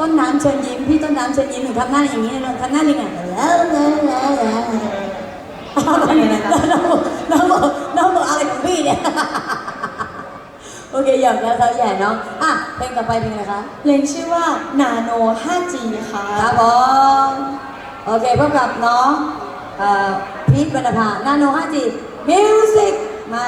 ต้นน้ำเชิญยิ้มพี่ต้นน้ำเชิญยิ้มหนูทำหน้าอย่างนี้เลยทำหน้าลิงอะแล้วแล้วแล้วแล้วน้องบอกน้องบอกน้องบอกอะไรของพี่เนี่ยโอเคหยอกแล้วเขาแย่เนาะอะเพลงต่อไปเป็นไงคะเพลงชื่อว่านาโน 5G ค่ะครับผมโอเคพบกับน้องพีทบรรณภานาโน 5G มิวสิกมา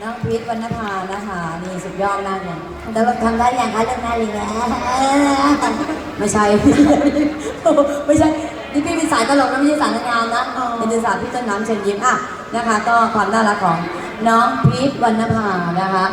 น้องพีทวรรณภานะคะนี่สุดยอดมากเลยแต่เราทำได้อย่างคะเรื่องหน้าลิงแล้วไม่ใช่ ไม่ใช่นี่พี่เป็นสายตลกนะไม่ใช่สายนางงามนะเป็นสายพี่ต้นน้ำเชิญยิ้มอะนะคะ ก็ความน่ารักของน้องพีทวรรณภานะคะ